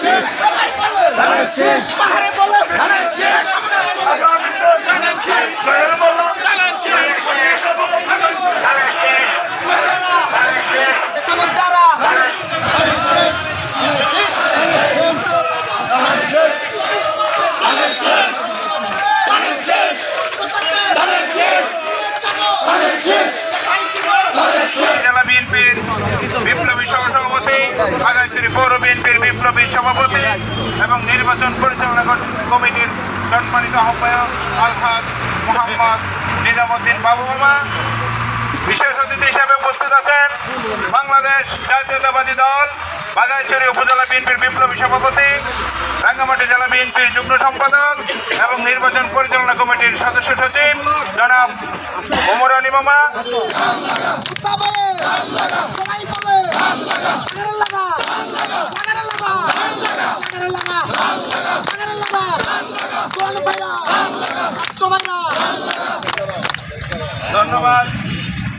শেষ পাহাড়ে বলে ধানের শেষ বিএনপির বিপ্লবী পৌর বিএনপির বিপ্লবী সভাপতি এবং নির্বাচন পরিচালনা কমিটির সম্মানিত আহ্বায়ক আলহাজ মোহাম্মদ নিজামুদ্দিন বাবু মামা। বিশেষ অতিথি হিসেবে উপস্থিত আছেন বাংলাদেশ জাতীয়তাবাদী দল বাগাইছড়ি উপজেলা বিএনপির বিপ্লবী সভাপতি, রাঙ্গামাটি জেলা বিএনপির যুগ্ম সম্পাদক এবং নির্বাচন পরিচালনা কমিটির সদস্য সচিব জনাব ওমর আলী মামা তা বলে সবাই বলে পাহাড়ে লাগা পাহাড়ে লাগা পাহাড়ে লাগা পাহাড়ে লাগা দোয়াল ভাইরা আত্ম ভাইরা ধন্যবাদ।